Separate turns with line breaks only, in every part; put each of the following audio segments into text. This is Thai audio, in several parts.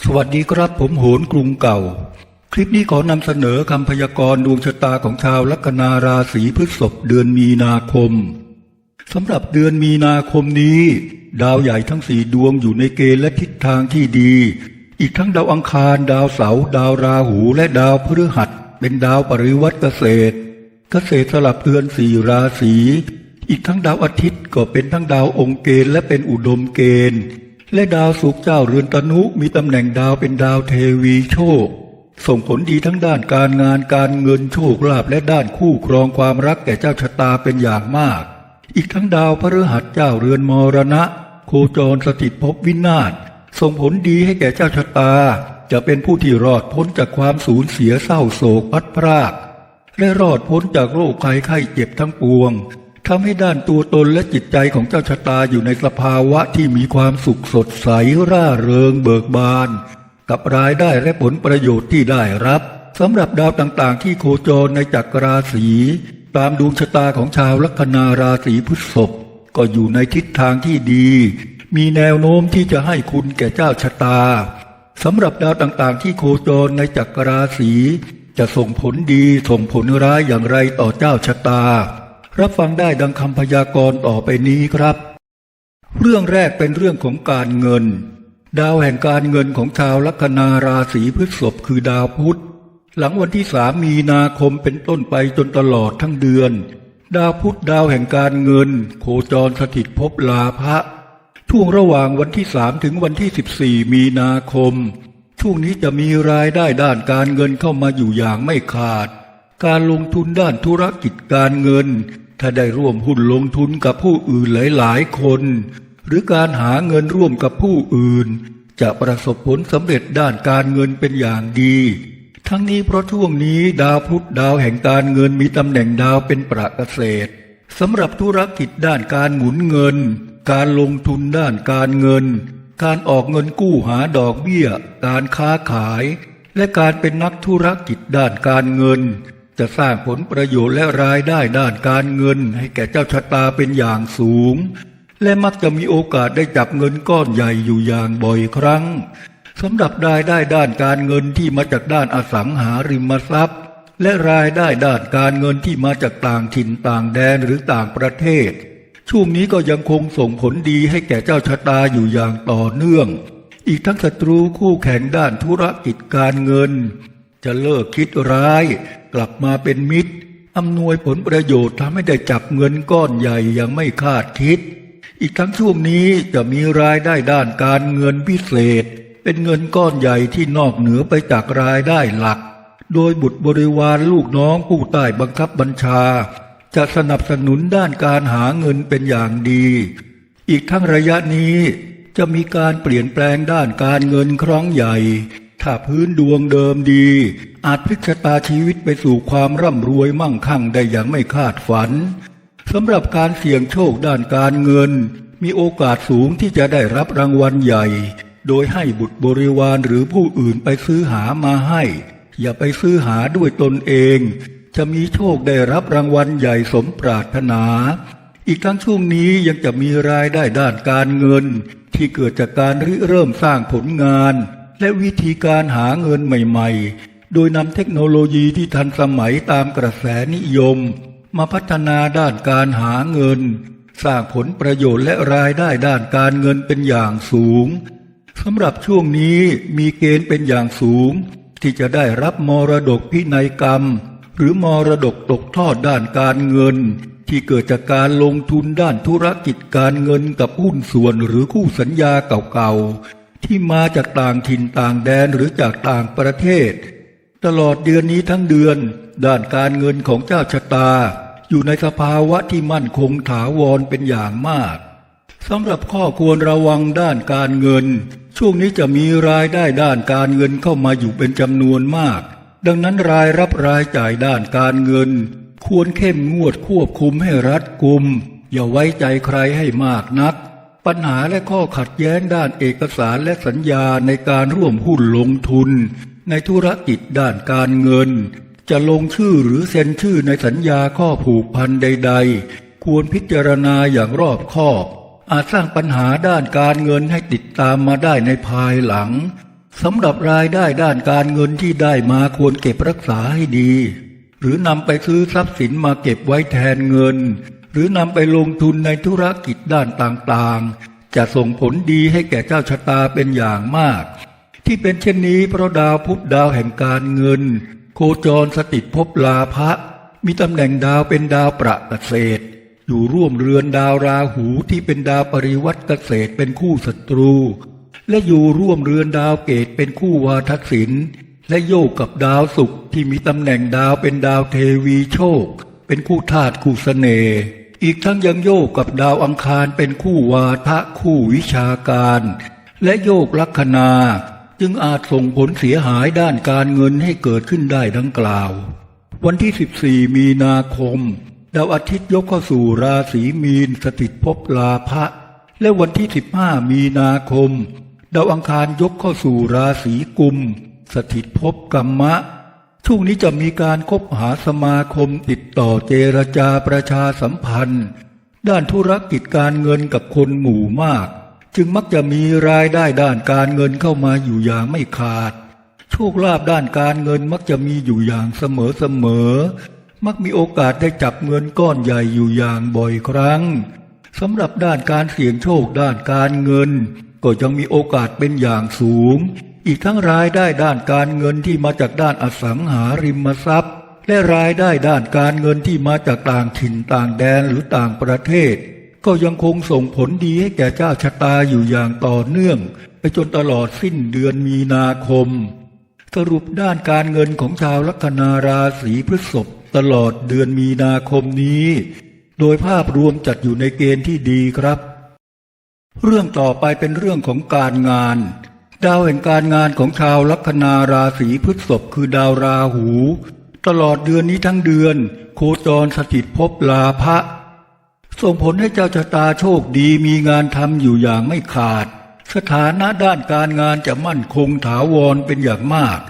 สวัสดีครับผมโหนกรุงเก่า คลิปนี้ขอนำเสนอคำพยากรณ์ดวงชะตาของชาวลัคนาราศีพฤษภเดือนมีนาคมสำหรับเดือนมีนาคมนี้ ดาวใหญ่ทั้งสี่ดวงอยู่ในเกณฑ์และทิศทางที่ดี อีกทั้งดาวอังคาร ดาวเสาร์ดาวราหูและดาวพฤหัส เป็นดาวปริวัติเกษตร เกษตรสลับเดือนสี่ราศีอีกทั้งดาวอาทิตย์ก็เป็นทั้งดาวองค์เกณฑ์และเป็นอุดมเกณฑ์ และดาวศุกเจ้าเรือนตนุมีตำแหน่งดาวเป็นดาวเทวีโชค ส่งผลดีทั้งด้านการงานการเงินโชคลาภและด้านคู่ครองความรักแก่เจ้าชะตาเป็นอย่างมาก อีกทั้งดาวพฤหัสเจ้าเรือนมรณะ โคจรสถิตภพวินาศส่งผลดีให้แก่เจ้าชะตา จะเป็นผู้ที่รอดพ้นจากความสูญเสียเศร้าโศกพัดพราก และรอดพ้นจากโรคภัยไข้เจ็บทั้งปวง ทำให้ด้านตัวตนและจิตใจของเจ้าชะตาอยู่ในสภาวะที่มีความสุขสดใสร่าเริงเบิกบาน กับรายได้และผลประโยชน์ที่ได้รับสำหรับดาวต่างๆ ที่โคจรในจักรราศีตามดวงชะตาของชาวลัคนาราศีพฤษภก็อยู่ในทิศทางที่ดี มีแนวโน้มที่จะให้คุณแก่เจ้าชะตาสำหรับดาวต่างๆ ที่โคจรในจักรราศีจะส่งผลดีส่งผลร้ายอย่างไรต่อเจ้าชะตา รับฟังได้ดังคำพยากรณ์ต่อไปนี้ครับ เรื่องแรกเป็นเรื่องของการเงิน ดาวแห่งการเงินของชาวลัคนาราศีพฤษภคือดาวพุธ หลังวันที่สามมีนาคมเป็นต้นไปจนตลอดทั้งเดือน ดาวพุธดาวแห่งการเงิน โคจรสถิตภพลาภะช่วงระหว่างวันที่สามถึงวันที่สิบสี่มีนาคม ช่วงนี้จะมีรายได้ด้านการเงินเข้ามาอยู่อย่างไม่ขาด การลงทุนด้านธุรกิจการเงิน ถ้าได้ร่วมหุ้นลงทุนกับผู้อื่นหลายๆคน หรือการหาเงินร่วมกับผู้อื่น จะประสบผลสำเร็จด้านการเงินเป็นอย่างดี ทั้งนี้เพราะช่วงนี้ดาวพุธดาวแห่งการเงินมีตำแหน่งดาวเป็นประเกษตรสำหรับธุรกิจด้านการหมุนเงิน การลงทุนด้านการเงิน การออกเงินกู้หาดอกเบี้ย การค้าขาย และการเป็นนักธุรกิจด้านการเงิน จะสร้างผลประโยชน์และรายได้ด้านการเงิน ให้แก่เจ้าชะตาเป็นอย่างสูง และมักจะมีโอกาสได้จับเงินก้อนใหญ่อยู่อย่างบ่อยครั้งสำหรับรายได้ด้านการเงินที่มาจากด้านอสังหาริมทรัพย์ และรายได้ด้านการเงินที่มาจากต่างถิ่นต่างแดนหรือต่างประเทศ ช่วงนี้ก็ยังคงส่งผลดีให้แก่เจ้าชะตาอยู่อย่างต่อเนื่อง อีกทั้งศัตรูคู่แข่งด้านธุรกิจการเงิน จะเลิกคิดร้าย กลับมาเป็นมิตรอำนวยผลประโยชน์ทำให้ได้จับเงินก้อนใหญ่อย่างไม่คาดคิด อีกทั้งช่วงนี้จะมีรายได้ด้านการเงินพิเศษ เป็นเงินก้อนใหญ่ที่นอกเหนือไปจากรายได้หลัก โดยบุตรบริวารลูกน้องผู้ใต้บังคับบัญชา จะสนับสนุนด้านการหาเงินเป็นอย่างดี อีกทั้งระยะนี้จะมีการเปลี่ยนแปลงด้านการเงินครั้งใหญ่ ถ้าพื้นดวงเดิมดี อาจพลิกชะตาชีวิตไปสู่ความร่ำรวยมั่งคั่งได้อย่างไม่คาดฝันสำหรับการเสี่ยงโชคด้านการเงิน มีโอกาสสูงที่จะได้รับรางวัลใหญ่ โดยให้บุตรบริวารหรือผู้อื่นไปซื้อหามาให้ อย่าไปซื้อหาด้วยตนเอง จะมีโชคได้รับรางวัลใหญ่สมปรารถนา อีกทั้งช่วงนี้ยังจะมีรายได้ด้านการเงิน ที่เกิดจากการริเริ่มสร้างผลงาน และวิธีการหาเงินใหม่ ๆ โดยนำเทคโนโลยีที่ทันสมัยตามกระแสนิยม มาพัฒนาด้านการหาเงิน สร้างผลประโยชน์และรายได้ด้านการเงินเป็นอย่างสูงสำหรับช่วงนี้มีเกณฑ์เป็นอย่างสูง ที่จะได้รับมรดกพินัยกรรม หรือมรดกตกทอดด้านการเงิน ที่เกิดจากการลงทุนด้านธุรกิจการเงินกับหุ้นส่วนหรือคู่สัญญาเก่าๆ ที่มาจากต่างถิ่นต่างแดนหรือจากต่างประเทศ ตลอดเดือนนี้ทั้งเดือน ด้านการเงินของเจ้าชะตา อยู่ในสภาวะที่มั่นคงถาวรเป็นอย่างมากสำหรับข้อควรระวังด้านการเงิน ช่วงนี้จะมีรายได้ด้านการเงินเข้ามาอยู่เป็นจำนวนมาก ดังนั้นรายรับรายจ่ายด้านการเงิน ควรเข้มงวดควบคุมให้รัดกุม อย่าไว้ใจใครให้มากนัก ปัญหาและข้อขัดแย้งด้านเอกสารและสัญญาในการร่วมหุ้นลงทุน ในธุรกิจด้านการเงิน จะลงชื่อหรือเซ็นชื่อในสัญญาข้อผูกพันใด ๆ ควรพิจารณาอย่างรอบคอบ อาจสร้างปัญหาด้านการเงินให้ติดตามมาได้ในภายหลังสำหรับรายได้ด้านการเงินที่ได้มาควรเก็บรักษาให้ดี หรือนำไปซื้อทรัพย์สินมาเก็บไว้แทนเงิน หรือนำไปลงทุนในธุรกิจด้านต่างๆ จะส่งผลดีให้แก่เจ้าชะตาเป็นอย่างมาก ที่เป็นเช่นนี้เพราะดาวพุธดาวแห่งการเงิน โคจรสถิตภพลาภะมีตำแหน่งดาวเป็นดาวประเกษตร อยู่ร่วมเรือนดาวราหูที่เป็นดาวปริวัติเกษตรเป็นคู่ศัตรู และอยู่ร่วมเรือนดาวเกตเป็นคู่วาทศิลป์และโยกกับดาวศุกร์ที่มีตำแหน่งดาวเป็นดาวเทวีโชค เป็นคู่ธาตุคู่เสน่ห์ อีกทั้งยังโยกกับดาวอังคารเป็นคู่วาทะคู่วิชาการ และโยกลัคนาจึงอาจส่งผลเสียหายด้านการเงินให้เกิดขึ้นได้ดังกล่าว วันที่ 14 มีนาคม ดาวอาทิตย์ยกเข้าสู่ราศีมีนสถิตภพลาภะและวันที่ 15 มีนาคม ดาวอังคารยกเข้าสู่ราศีกุม สถิตภพกัมมะ ช่วงนี้จะมีการคบหาสมาคมติดต่อเจรจาประชาสัมพันธ์ ด้านธุรกิจการเงินกับคนหมู่มาก จึงมักจะมีรายได้ด้านการเงินเข้ามาอยู่อย่างไม่ขาด โชคลาภด้านการเงินมักจะมีอยู่อย่างเสมอเสมอ มักมีโอกาสได้จับเงินก้อนใหญ่อยู่อย่างบ่อยครั้งสำหรับด้านการเสี่ยงโชคด้านการเงิน ก็ยังมีโอกาสเป็นอย่างสูง อีกทั้งรายได้ด้านการเงินที่มาจากด้านอสังหาริมทรัพย์ และรายได้ด้านการเงินที่มาจากต่างถิ่นต่างแดนหรือต่างประเทศ ก็ยังคงส่งผลดีให้แก่เจ้าชะตาอยู่อย่างต่อเนื่อง ไปจนตลอดสิ้นเดือนมีนาคม สรุปด้านการเงินของชาวลัคนาราศีพฤษภตลอดเดือนมีนาคมนี้ โดยภาพรวมจัดอยู่ในเกณฑ์ที่ดีครับ เรื่องต่อไปเป็นเรื่องของการงาน ดาวแห่งการงานของชาวลัคนาราศีพฤษภคือดาวราหู ตลอดเดือนนี้ทั้งเดือน โคจรสถิตภพลาภะส่งผลให้เจ้าชะตาโชคดีมีงานทำอยู่อย่างไม่ขาด สถานะด้านการงานจะมั่นคงถาวรเป็นอย่างมาก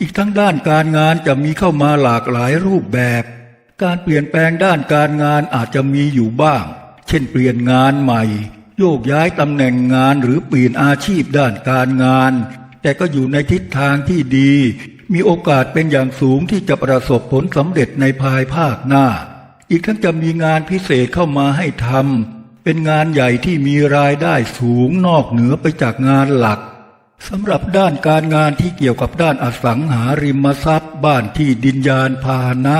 อีกทั้งด้านการงานจะมีเข้ามาหลากหลายรูปแบบ การเปลี่ยนแปลงด้านการงานอาจจะมีอยู่บ้าง เช่นเปลี่ยนงานใหม่ โยกย้ายตำแหน่งงานหรือเปลี่ยนอาชีพด้านการงาน แต่ก็อยู่ในทิศทางที่ดี มีโอกาสเป็นอย่างสูงที่จะประสบผลสำเร็จในภายภาคหน้า อีกทั้งจะมีงานพิเศษเข้ามาให้ทำเป็นงานใหญ่ที่มีรายได้สูงนอกเหนือไปจากงานหลักสำหรับด้านการงานที่เกี่ยวกับด้านอสังหาริมทรัพย์ บ้านที่ดินยานพาหนะ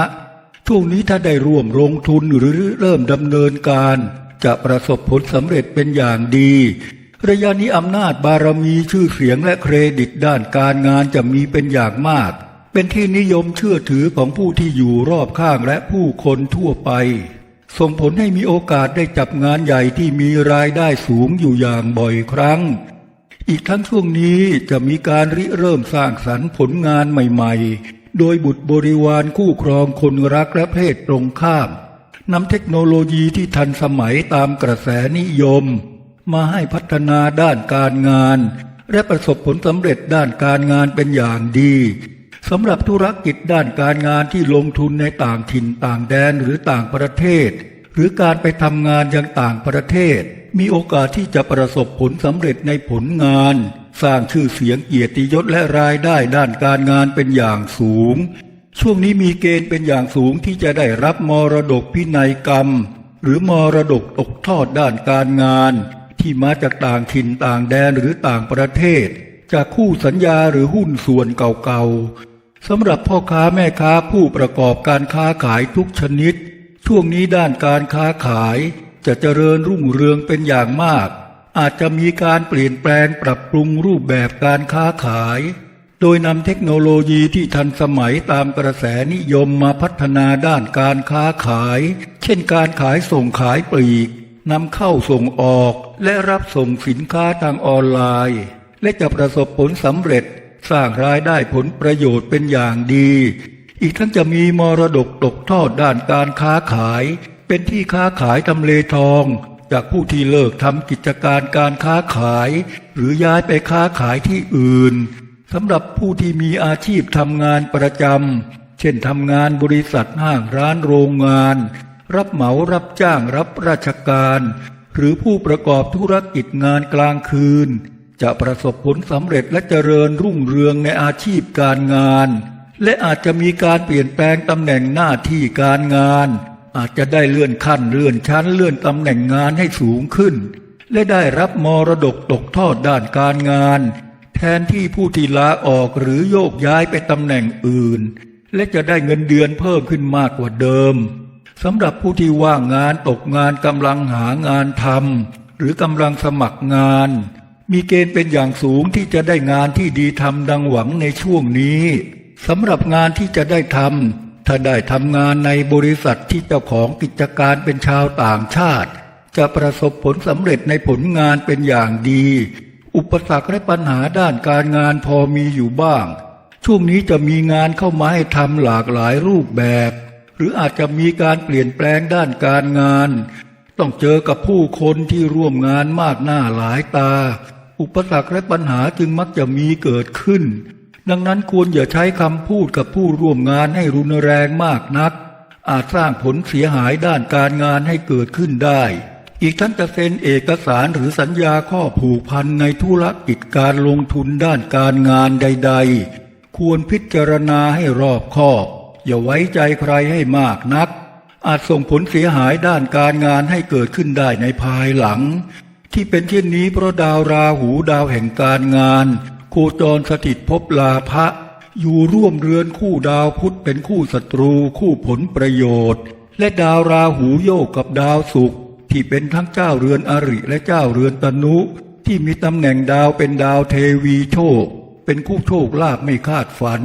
ช่วงนี้ถ้าได้ร่วมลงทุนหรือเริ่มดำเนินการ จะประสบผลสำเร็จเป็นอย่างดี ระยะนี้อำนาจบารมีชื่อเสียงและเครดิตด้านการงานจะมีเป็นอย่างมาก เป็นที่นิยมเชื่อถือของผู้ที่อยู่รอบข้างและผู้คนทั่วไป ส่งผลให้มีโอกาสได้จับงานใหญ่ที่มีรายได้สูงอยู่อย่างบ่อยครั้ง อีกทั้งช่วงนี้จะมีการริเริ่มสร้างสรรค์ผลงานใหม่ ๆ โดยบุตรบริวารคู่ครองคนรักและเพศตรงข้าม นำเทคโนโลยีที่ทันสมัยตามกระแสนิยม มาให้พัฒนาด้านการงาน และประสบผลสำเร็จด้านการงานเป็นอย่างดีสำหรับธุรกิจด้านการงานที่ลงทุนในต่างถิ่นต่างแดนหรือต่างประเทศ หรือการไปทำงานยังต่างประเทศ มีโอกาสที่จะประสบผลสำเร็จในผลงาน สร้างชื่อเสียงเกียรติยศและรายได้ด้านการงานเป็นอย่างสูง ช่วงนี้มีเกณฑ์เป็นอย่างสูงที่จะได้รับมรดกพินัยกรรม หรือมรดกตกทอดด้านการงาน ที่มาจากต่างถิ่นต่างแดนหรือต่างประเทศ จากคู่สัญญาหรือหุ้นส่วนเก่าๆสำหรับพ่อค้าแม่ค้าผู้ประกอบการค้าขายทุกชนิด ช่วงนี้ด้านการค้าขายจะเจริญรุ่งเรืองเป็นอย่างมาก อาจจะมีการเปลี่ยนแปลงปรับปรุงรูปแบบการค้าขาย โดยนำเทคโนโลยีที่ทันสมัยตามกระแสนิยมมาพัฒนาด้านการค้าขาย เช่นการขายส่งขายปลีกนำเข้าส่งออกและรับส่งสินค้าทางออนไลน์ และจะประสบผลสำเร็จ สร้างรายได้ผลประโยชน์เป็นอย่างดี อีกทั้งจะมีมรดกตกทอดด้านการค้าขาย เป็นที่ค้าขายทำเลทอง จากผู้ที่เลิกทำกิจการการค้าขาย หรือย้ายไปค้าขายที่อื่น สำหรับผู้ที่มีอาชีพทำงานประจำเช่นทำงานบริษัทห้างร้านโรงงาน รับเหมารับจ้างรับราชการ หรือผู้ประกอบธุรกิจงานกลางคืน จะประสบผลสำเร็จและเจริญรุ่งเรืองในอาชีพการงาน และอาจจะมีการเปลี่ยนแปลงตำแหน่งหน้าที่การงาน อาจจะได้เลื่อนขั้นเลื่อนชั้นเลื่อนตำแหน่งงานให้สูงขึ้น และได้รับมรดกตกทอดด้านการงาน แทนที่ผู้ที่ลาออกหรือโยกย้ายไปตำแหน่งอื่น และจะได้เงินเดือนเพิ่มขึ้นมากกว่าเดิมสำหรับผู้ที่ว่างงานตกงานกำลังหางานทำหรือกำลังสมัครงาน มีเกณฑ์เป็นอย่างสูงที่จะได้งานที่ดีทำดังหวังในช่วงนี้สำหรับงานที่จะได้ทำถ้าได้ทำงานในบริษัทที่เจ้าของกิจการเป็นชาวต่างชาติ จะประสบผลสำเร็จในผลงานเป็นอย่างดี อุปสรรคและปัญหาด้านการงานพอมีอยู่บ้าง ช่วงนี้จะมีงานเข้ามาให้ทำหลากหลายรูปแบบ หรืออาจจะมีการเปลี่ยนแปลงด้านการงาน ต้องเจอกับผู้คนที่ร่วมงานมากหน้าหลายตา อุปสรรคและปัญหาจึงมักจะมีเกิดขึ้น ดังนั้นควรอย่าใช้คำพูดกับผู้ร่วมงานให้รุนแรงมากนัก อาจสร้างผลเสียหายด้านการงานให้เกิดขึ้นได้ อีกทั้งจะเซ็นเอกสารหรือสัญญาข้อผูกพันในธุรกิจการลงทุนด้านการงานใด ๆ ควรพิจารณาให้รอบคอบ อย่าไว้ใจใครให้มากนัก อาจส่งผลเสียหายด้านการงานให้เกิดขึ้นได้ในภายหลัง ที่เป็นเช่นนี้เพราะดาวราหูดาวแห่งการงาน โคจรสถิตภพลาภะอยู่ร่วมเรือนคู่ดาวพุธเป็นคู่ศัตรูคู่ผลประโยชน์ และดาวราหูโยกกับดาวศุกร์ ที่เป็นทั้งเจ้าเรือนอริและเจ้าเรือนตนุ ที่มีตำแหน่งดาวเป็นดาวเทวีโชค เป็นคู่โชคลาภไม่คาดฝัน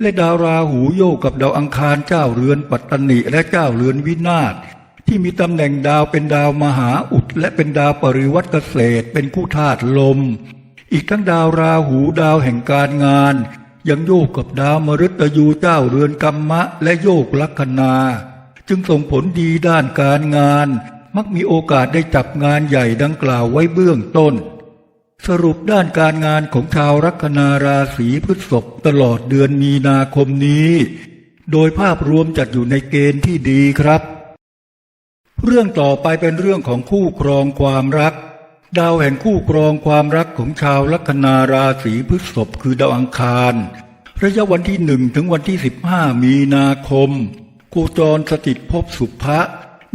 และดาวราหูโยกกับดาวอังคารเจ้าเรือนปัตตนิและเจ้าเรือนวินาศที่มีตำแหน่งดาวเป็นดาวมหาอุดและเป็นดาวปริวัติเกษตร เป็นคู่ธาตุลม อีกทั้งดาวราหูดาวแห่งการงาน ยังโยกกับดาวมฤตยูเจ้าเรือนกรรมะ และโยกลัคนา จึงส่งผลดีด้านการงาน มักมีโอกาสได้จับงานใหญ่ดังกล่าวไว้เบื้องต้น สรุปด้านการงานของชาวลัคนาราศีพฤษภตลอดเดือนมีนาคมนี้ โดยภาพรวมจัดอยู่ในเกณฑ์ที่ดีครับ เรื่องต่อไปเป็นเรื่องของคู่ครองความรัก ดาวแห่งคู่ครองความรักของชาวลัคนาราศีพฤษภคือดาวอังคารระยะวันที่หนึ่งถึงวันที่สิบห้ามีนาคมโคจรสถิตภพสุภะ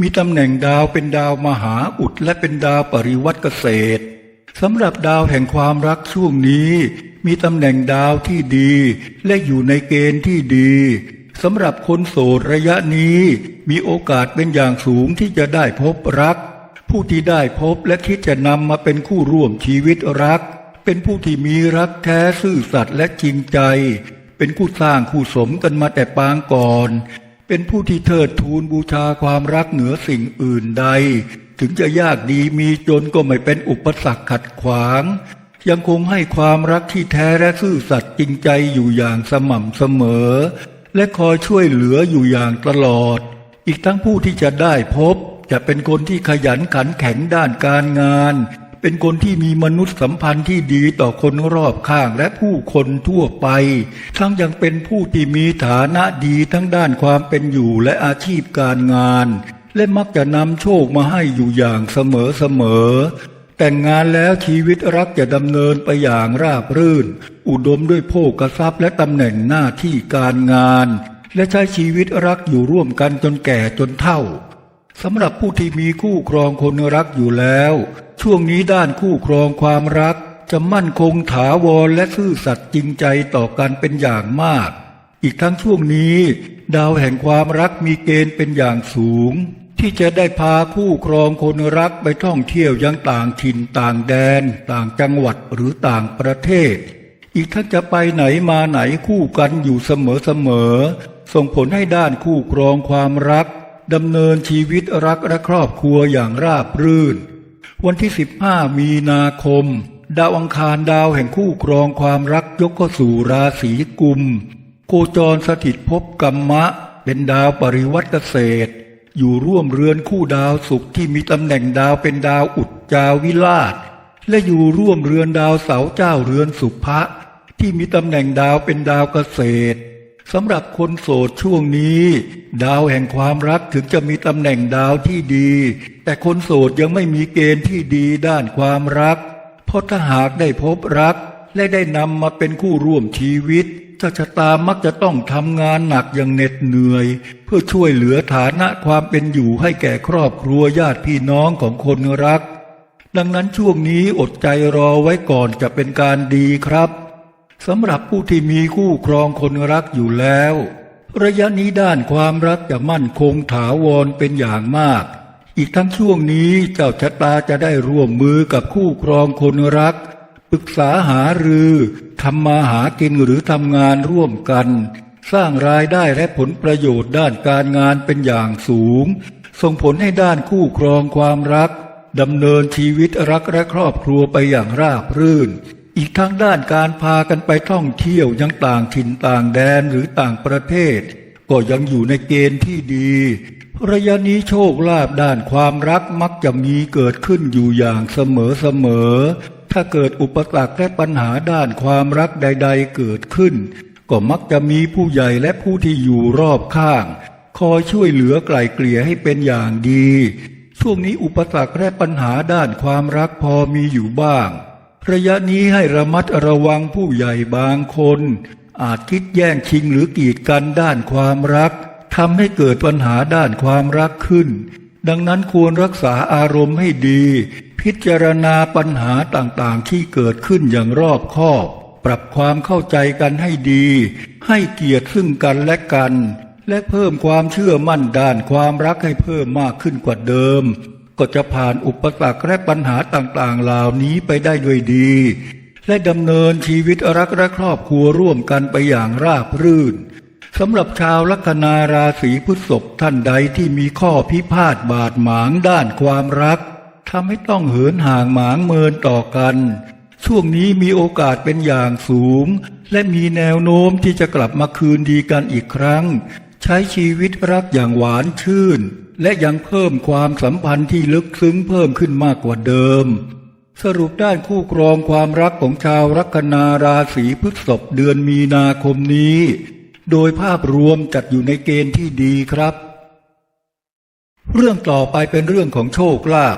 มีตำแหน่งดาวเป็นดาวมหาอุดและเป็นดาวปริวัติเกษตรสำหรับดาวแห่งความรักช่วงนี้ มีตำแหน่งดาวที่ดี และอยู่ในเกณฑ์ที่ดีสำหรับคนโสดระยะนี้ มีโอกาสเป็นอย่างสูงที่จะได้พบรัก ผู้ที่ได้พบและคิดจะนำมาเป็นคู่ร่วมชีวิตรัก เป็นผู้ที่มีรักแท้ซื่อสัตย์และจริงใจ เป็นคู่สร้างคู่สมกันมาแต่ปางก่อน เป็นผู้ที่เทิดทูนบูชาความรักเหนือสิ่งอื่นใด ถึงจะยากดีมีจนก็ไม่เป็นอุปสรรคขัดขวาง ยังคงให้ความรักที่แท้และซื่อสัตย์จริงใจอยู่อย่างสม่ำเสมอ และคอยช่วยเหลืออยู่อย่างตลอด อีกทั้งผู้ที่จะได้พบจะเป็นคนที่ขยันขันแข็งด้านการงาน เป็นคนที่มีมนุษยสัมพันธ์ที่ดีต่อคนรอบข้างและผู้คนทั่วไป ทั้งยังเป็นผู้ที่มีฐานะดีทั้งด้านความเป็นอยู่และอาชีพการงาน และมักจะนำโชคมาให้อยู่อย่างเสมอเสมอแต่งงานแล้วชีวิตรักจะดำเนินไปอย่างราบรื่น อุดมด้วยโภคทรัพย์และตำแหน่งหน้าที่การงาน และใช้ชีวิตรักอยู่ร่วมกันจนแก่จนเฒ่าสำหรับผู้ที่มีคู่ครองคนรักอยู่แล้ว ช่วงนี้ด้านคู่ครองความรัก จะมั่นคงถาวรและซื่อสัตย์จริงใจต่อกันเป็นอย่างมาก อีกทั้งช่วงนี้ ดาวแห่งความรักมีเกณฑ์เป็นอย่างสูง ที่จะได้พาคู่ครองคนรักไปท่องเที่ยวยังต่างถิ่นต่างแดน ต่างจังหวัดหรือต่างประเทศ อีกทั้งจะไปไหนมาไหนคู่กันอยู่เสมอๆส่งผลให้ด้านคู่ครองความรักดำเนินชีวิตรักและครอบครัวอย่างราบรื่น วันที่ 15 มีนาคม ดาวอังคารดาวแห่งคู่ครองความรักยกเข้าสู่ราศีกุม โคจรสถิตภพกรรมะ เป็นดาวปริวัติเกษตร อยู่ร่วมเรือนคู่ดาวศุกร์ที่มีตำแหน่งดาวเป็นดาวอุดจาวิลาศและอยู่ร่วมเรือนดาวเสาเจ้าเรือนสุภะที่มีตำแหน่งดาวเป็นดาวเกษตร สำหรับคนโสดช่วงนี้ ดาวแห่งความรักถึงจะมีตำแหน่งดาวที่ดี แต่คนโสดยังไม่มีเกณฑ์ที่ดีด้านความรัก เพราะถ้าหากได้พบรัก และได้นำมาเป็นคู่ร่วมชีวิตเจ้าชะตามักจะต้องทำงานหนักอย่างเหน็ดเหนื่อย เพื่อช่วยเหลือฐานะความเป็นอยู่ให้แก่ครอบครัวญาติพี่น้องของคนรัก ดังนั้นช่วงนี้อดใจรอไว้ก่อนจะเป็นการดีครับ สำหรับผู้ที่มีคู่ครองคนรักอยู่แล้ว ระยะนี้ด้านความรักจะมั่นคงถาวรเป็นอย่างมาก อีกทั้งช่วงนี้เจ้าชะตาจะได้ร่วมมือกับคู่ครองคนรัก ปรึกษาหารือทำมาหากินหรือทำงานร่วมกัน สร้างรายได้และผลประโยชน์ด้านการงานเป็นอย่างสูง ส่งผลให้ด้านคู่ครองความรักดำเนินชีวิตรักและครอบครัวไปอย่างราบรื่น อีกทั้งด้านการพากันไปท่องเที่ยวยังต่างถิ่นต่างแดนหรือต่างประเทศ ก็ยังอยู่ในเกณฑ์ที่ดีระยะนี้โชคลาภด้านความรักมักจะมีเกิดขึ้นอยู่อย่างเสมอเสมอ ถ้าเกิดอุปสรรคและปัญหาด้านความรักใด ๆ เกิดขึ้น ก็มักจะมีผู้ใหญ่และผู้ที่อยู่รอบข้าง คอยช่วยเหลือไกล่เกลี่ยให้เป็นอย่างดี ช่วงนี้อุปสรรคและปัญหาด้านความรักพอมีอยู่บ้าง ระยะนี้ให้ระมัดระวังผู้ใหญ่บางคน อาจคิดแย่งชิงหรือกีดกันด้านความรักทำให้เกิดปัญหาด้านความรักขึ้น ดังนั้นควรรักษาอารมณ์ให้ดี พิจารณาปัญหาต่างๆ ที่เกิดขึ้นอย่างรอบคอบ ปรับความเข้าใจกันให้ดี ให้เกียรติซึ่งกันและกัน และเพิ่มความเชื่อมั่นด้านความรักให้เพิ่มมากขึ้นกว่าเดิม ก็จะผ่านอุปสรรคและปัญหาต่างๆ เหล่านี้ไปได้ด้วยดี และดำเนินชีวิตรักและครอบครัวร่วมกันไปอย่างราบรื่นสำหรับชาวลัคนาราศีพฤษภท่านใดที่มีข้อพิพาทบาดหมางด้านความรักทำให้ต้องเหินห่างหมางเมินต่อกัน ช่วงนี้มีโอกาสเป็นอย่างสูง และมีแนวโน้มที่จะกลับมาคืนดีกันอีกครั้ง ใช้ชีวิตรักอย่างหวานชื่น และยังเพิ่มความสัมพันธ์ที่ลึกซึ้งเพิ่มขึ้นมากกว่าเดิม สรุปด้านคู่ครองความรักของชาวลัคนาราศีพฤษภเดือนมีนาคมนี้ โดยภาพรวมจัดอยู่ในเกณฑ์ที่ดีครับ เรื่องต่อไปเป็นเรื่องของโชคลาภ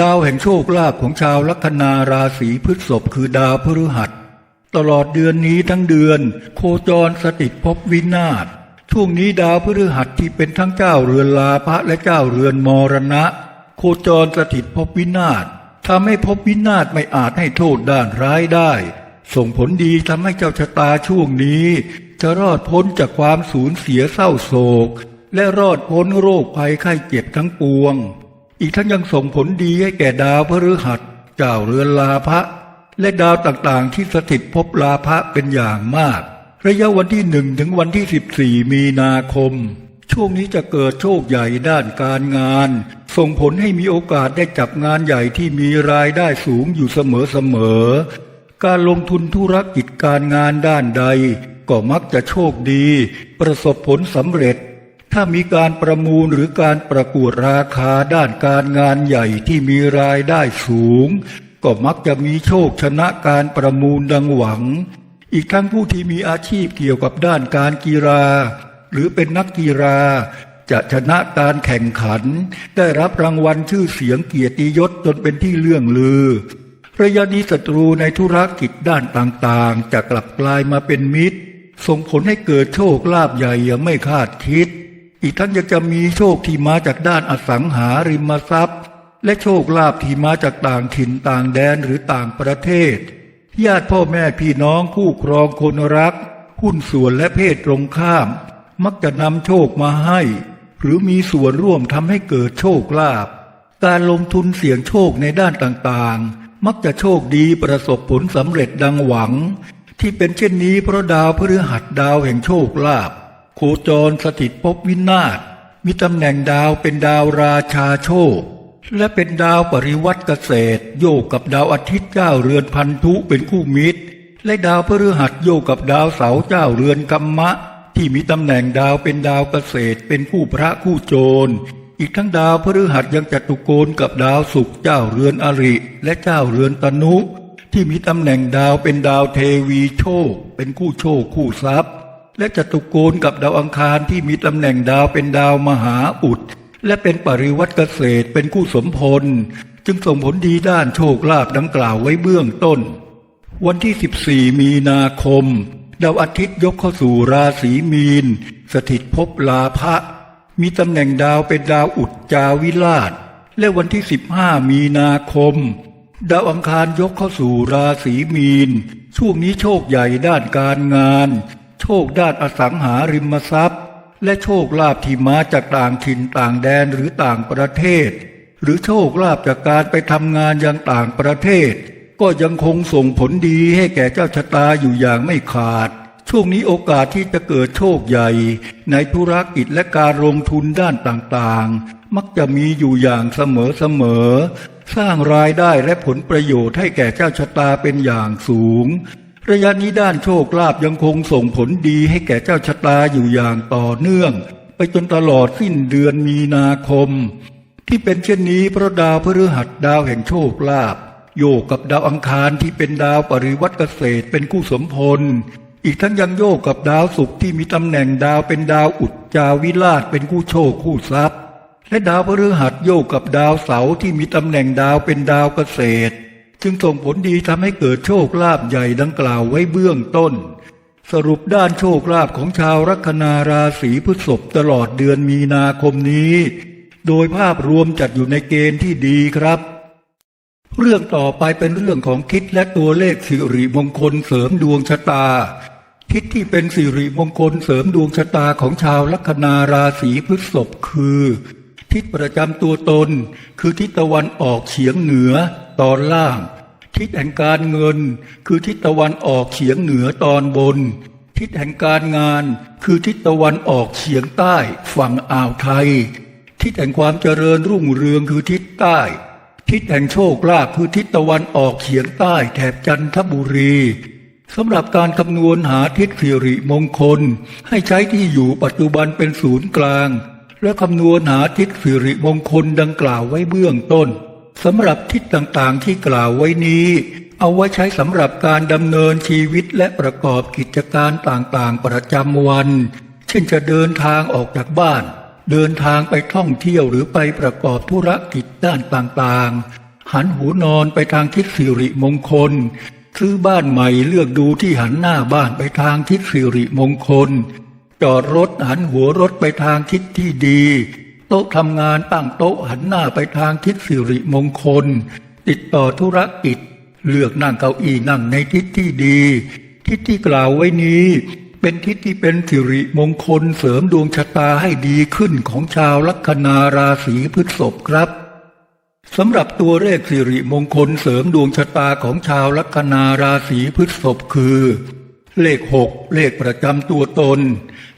ดาวแห่งโชคลาภของชาวลัคนาราศีพฤษภคือดาวพฤหัส ตลอดเดือนนี้ทั้งเดือน โคจรสถิตภพวินาศ ช่วงนี้ดาวพฤหัสที่เป็นทั้งเจ้าเรือนลาภะและเจ้าเรือนมรณะ โคจรสถิตภพวินาศทำให้ภพวินาศไม่อาจให้โทษด้านร้ายได้ ส่งผลดีทำให้เจ้าชะตาช่วงนี้ จะรอดพ้นจากความสูญเสียเศร้าโศก และรอดพ้นโรคภัยไข้เจ็บทั้งปวง อีกทั้งยังส่งผลดีให้แก่ดาวพฤหัสเจ้าเรือนลาภะและดาวต่างๆที่สถิตภพลาภะเป็นอย่างมาก ระยะวันที่หนึ่งถึงวันที่สิบสี่มีนาคม ช่วงนี้จะเกิดโชคใหญ่ด้านการงาน ส่งผลให้มีโอกาสได้จับงานใหญ่ที่มีรายได้สูงอยู่เสมอๆการลงทุนธุรกิจการงานด้านใด ก็มักจะโชคดี ประสบผลสำเร็จถ้ามีการประมูลหรือการประกวดราคาด้านการงานใหญ่ที่มีรายได้สูง ก็มักจะมีโชคชนะการประมูลดังหวัง อีกทั้งผู้ที่มีอาชีพเกี่ยวกับด้านการกีฬา หรือเป็นนักกีฬา จะชนะการแข่งขัน ได้รับรางวัลชื่อเสียงเกียรติยศจนเป็นที่เลื่องลือ ระยะนี้ศัตรูในธุรกิจด้านต่างๆ จะกลับกลายมาเป็นมิตร ส่งผลให้เกิดโชคลาภใหญ่ย่างไม่คาดคิด อีกทั้งยังจะมีโชคที่มาจากด้านอสังหาริมทรัพย์ และโชคลาภที่มาจากต่างถิ่นต่างแดนหรือต่างประเทศ ญาติพ่อแม่พี่น้องคู่ครองคนรัก หุ้นส่วนและเพศตรงข้าม มักจะนำโชคมาให้ หรือมีส่วนร่วมทำให้เกิดโชคลาภการลงทุนเสี่ยงโชคในด้านต่างๆ มักจะโชคดีประสบผลสำเร็จดังหวัง ที่เป็นเช่นนี้เพราะดาวพฤหัสดาวแห่งโชคลาภโคจรสถิตภพวินาศมีตำแหน่งดาวเป็นดาวราชาโชค และเป็นดาวปริวัติเกษตร โยกกับดาวอาทิตย์เจ้าเรือนพันธุเป็นคู่มิตร และดาวพฤหัสโยกกับดาวเสาเจ้าเรือนกัมมะ ที่มีตำแหน่งดาวเป็นดาวเกษตร เป็นคู่พระคู่โจร อีกทั้งดาวพฤหัสยังจัตุโกนกับดาวศุกร์เจ้าเรือนอริ และเจ้าเรือนตนุ ที่มีตำแหน่งดาวเป็นดาวเทวีโชค เป็นคู่โชคคู่ทรัพย์ และจัตุโกนกับดาวอังคารที่มีตำแหน่งดาวเป็นดาวมหาอุด และเป็นปริวัติเกษตรเป็นคู่สมพล จึงส่งผลดีด้านโชคลาภดังกล่าวไว้เบื้องต้น วันที่ 14 มีนาคม ดาวอาทิตย์ยกเข้าสู่ราศีมีน สถิตภพลาภะมีตำแหน่งดาวเป็นดาวอุจจาวิราช และวันที่ 15 มีนาคม ดาวอังคารยกเข้าสู่ราศีมีน ช่วงนี้โชคใหญ่ด้านการงาน โชคด้านอสังหาริมทรัพย์ และโชคลาภที่มาจากต่างถิ่นต่างแดนหรือต่างประเทศ หรือโชคลาภจากการไปทำงานยังต่างประเทศ ก็ยังคงส่งผลดีให้แก่เจ้าชะตาอยู่อย่างไม่ขาด ช่วงนี้โอกาสที่จะเกิดโชคใหญ่ ในธุรกิจและการลงทุนด้านต่างๆ มักจะมีอยู่อย่างเสมอๆสร้างรายได้และผลประโยชน์ให้แก่เจ้าชะตาเป็นอย่างสูง ระยะนี้ด้านโชคลาภยังคงส่งผลดีให้แก่เจ้าชะตาอยู่อย่างต่อเนื่อง ไปจนตลอดสิ้นเดือนมีนาคม ที่เป็นเช่นนี้เพราะดาวพฤหัสดาวแห่งโชคลาภโยกกับดาวอังคารที่เป็นดาวปริวัติเกษตรเป็นคู่สมพล อีกทั้งยังโยกกับดาวศุกร์ที่มีตำแหน่งดาวเป็นดาวอุจจาวิราชเป็นคู่โชคคู่ทรัพย์ และดาวพฤหัสโยกกับดาวเสาร์ที่มีตำแหน่งดาวเป็นดาวเกษตร จึงส่งผลดีทำให้เกิดโชคลาภใหญ่ดังกล่าวไว้เบื้องต้น สรุปด้านโชคลาภของชาวลัคนาราศีพฤษภตลอดเดือนมีนาคมนี้ โดยภาพรวมจัดอยู่ในเกณฑ์ที่ดีครับ เรื่องต่อไปเป็นเรื่องของทิศและตัวเลขสิริมงคลเสริมดวงชะตาทิศที่เป็นสิริมงคลเสริมดวงชะตาของชาวลัคนาราศีพฤษภคือ ทิศประจำตัวตน คือทิศตะวันออกเฉียงเหนือ ตอนล่าง ทิศแห่งการเงิน คือทิศตะวันออกเฉียงเหนือตอนบน ทิศแห่งการงาน คือทิศตะวันออกเฉียงใต้ฝั่งอ่าวไทย ทิศแห่งความเจริญรุ่งเรืองคือทิศใต้ ทิศแห่งโชคลาภคือทิศตะวันออกเฉียงใต้แถบจันทบุรีสำหรับการคำนวณหาทิศสิริมงคล ให้ใช้ที่อยู่ปัจจุบันเป็นศูนย์กลาง และคำนวณหาทิศสิริมงคลดังกล่าวไว้เบื้องต้น สำหรับทิศต่างๆที่กล่าวไว้นี้ เอาไว้ใช้สำหรับการดำเนินชีวิตและประกอบกิจการต่างๆประจำวัน เช่นจะเดินทางออกจากบ้าน เดินทางไปท่องเที่ยวหรือไปประกอบธุรกิจด้านต่างๆ หันหูนอนไปทางทิศสิริมงคล ซื้อบ้านใหม่เลือกดูที่หันหน้าบ้านไปทางทิศสิริมงคล จอดรถหันหัวรถไปทางทิศที่ดี โต๊ะทำงานตั้งโต๊ะหันหน้าไปทางทิศสิริมงคล ติดต่อธุรกิจ เลือกนั่งเก้าอี้นั่งในทิศที่ดี ทิศที่กล่าวไว้นี้ เป็นทิศที่เป็นสิริมงคลเสริมดวงชะตาให้ดีขึ้นของชาวลัคนาราศีพฤษภครับสำหรับตัวเลขสิริมงคลเสริมดวงชะตาของชาวลัคนาราศีพฤษภคือ เลขหกเลขประจำตัวตน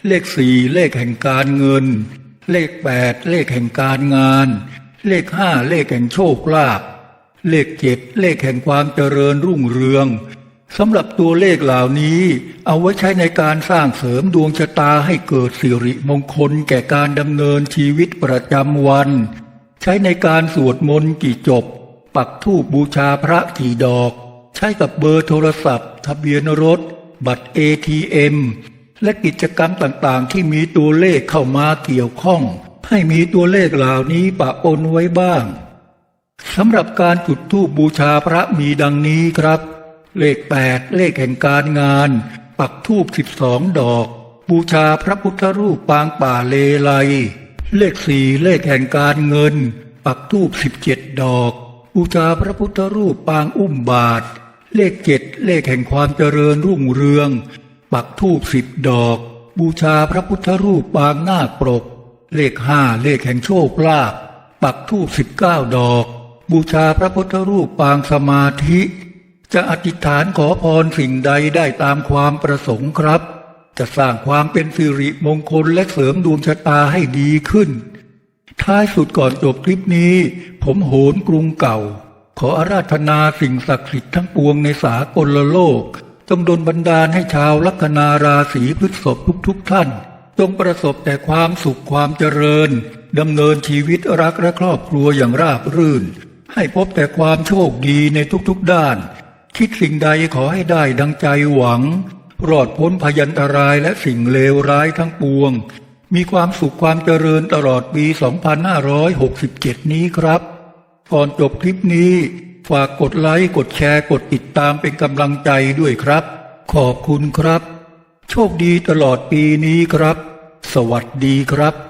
เลขสี่เลขแห่งการเงิน เลขแปดเลขแห่งการงาน เลขห้าเลขแห่งโชคลาภเลขเจ็ดเลขแห่งความเจริญรุ่งเรืองสำหรับตัวเลขเหล่านี้ เอาไว้ใช้ในการสร้างเสริมดวงชะตาให้เกิดสิริมงคลแก่การดำเนินชีวิตประจำวัน ใช้ในการสวดมนต์กี่จบ ปักธูปบูชาพระกี่ดอก ใช้กับเบอร์โทรศัพท์ ทะเบียนรถ บัตร ATM และกิจกรรมต่างๆ ที่มีตัวเลขเข้ามาเกี่ยวข้อง ให้มีตัวเลขเหล่านี้ปะปนไว้บ้างสำหรับการจุดธูปบูชาพระมีดังนี้ครับ เลขแปดเลขแห่งการงาน ปักธูปสิบสองดอก บูชาพระพุทธรูปปางป่าเลไลเลขสี่เลขแห่งการเงิน ปักธูปสิบเจ็ดดอก บูชาพระพุทธรูปปางอุ้มบาท เลขเจ็ดเลขแห่งความเจริญรุ่งเรือง ปักธูปสิบดอก บูชาพระพุทธรูปปางนาคปรก เลขห้าเลขแห่งโชคลาภปักธูปสิบเก้าดอก บูชาพระพุทธรูปปางสมาธิ จะอธิษฐานขอพรสิ่งใดได้ตามความประสงค์ครับ จะสร้างความเป็นสิริมงคลและเสริมดวงชะตาให้ดีขึ้น ท้ายสุดก่อนจบคลิปนี้ ผมโหนกรุงเก่า ขออาราธนาสิ่งศักดิ์สิทธิ์ทั้งปวงในสากลโลก จงดลบันดาลให้ชาวลัคนาราศีพฤษภทุกๆทท่าน จงประสบแต่ความสุขความเจริญดำเนินชีวิตรักและครอบครัวอย่างราบรื่น ให้พบแต่ความโชคดีในทุกๆด้าน คิดสิ่งใดขอให้ได้ดังใจหวัง รอดพ้นพยันตรายและสิ่งเลวร้ายทั้งปวง มีความสุขความเจริญตลอดปี 2567 นี้ครับ ก่อนจบคลิปนี้ ฝากกดไลค์กดแชร์กดติดตามเป็นกำลังใจด้วยครับ ขอบคุณครับ โชคดีตลอดปีนี้ครับ สวัสดีครับ